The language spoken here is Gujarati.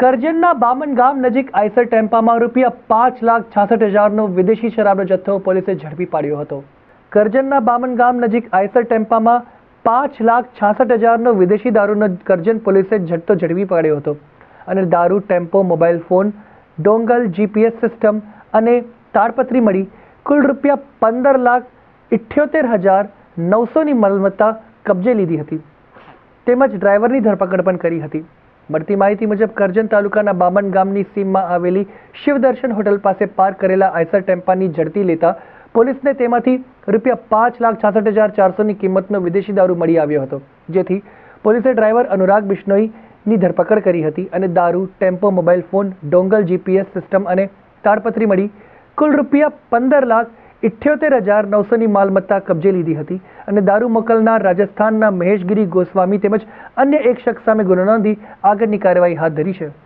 કરજણના બામન ગામ નજીક આઈસર ટેમ્પામાં રૂપિયા પાંચ લાખ છાસઠ હજારનો વિદેશી શરાબનો જથ્થો પોલીસે ઝડપી પાડ્યો હતો. કરજણના બામન ગામ નજીક આઈસર ટેમ્પામાં પાંચ લાખ છાસઠ હજારનો વિદેશી દારૂનો કરજણ પોલીસે જથ્થો ઝડપી પાડ્યો હતો અને દારૂ, tempo, mobile phone, dongle, GPS system અને તાડપત્રી મળી કુલ રૂપિયા પંદર લાખ ઇઠ્યોતેર હજાર નવસોની મલમત્તા કબજે લીધી હતી. તેમજ ડ્રાઈવરની ધરપકડ પણ કરી હતી. મળતી માહિતી મુજબ કરજણ તાલુકાના બામણ ગામની સીમમાં આવેલી શિવદર્શન હોટલ પાસે પાર્ક કરેલા આઈસર ટેમ્પાની ઝડપી લેતા પોલીસને તેમાંથી રૂપિયા પાંચ લાખ છાસઠ હજાર ચારસોની કિંમતનો વિદેશી દારૂ મળી આવ્યો હતો, જેથી પોલીસે ડ્રાઈવર અનુરાગ બિશ્નોઈની ધરપકડ કરી હતી અને દારૂ, tempo, mobile phone, dongle, GPS system અને તાડપત્રી મળી કુલ રૂપિયા પંદર લાખ ઇઠ્યોતેર હજાર નવસોની માલમત્તા કબજે લીધી હતી અને દારૂ મોકલનાર રાજસ્થાનના મહેશગીરી ગોસ્વામી તેમજ અન્ય એક શખ્સ સામે ગુનો નોંધી આગળની કાર્યવાહી હાથ ધરી છે.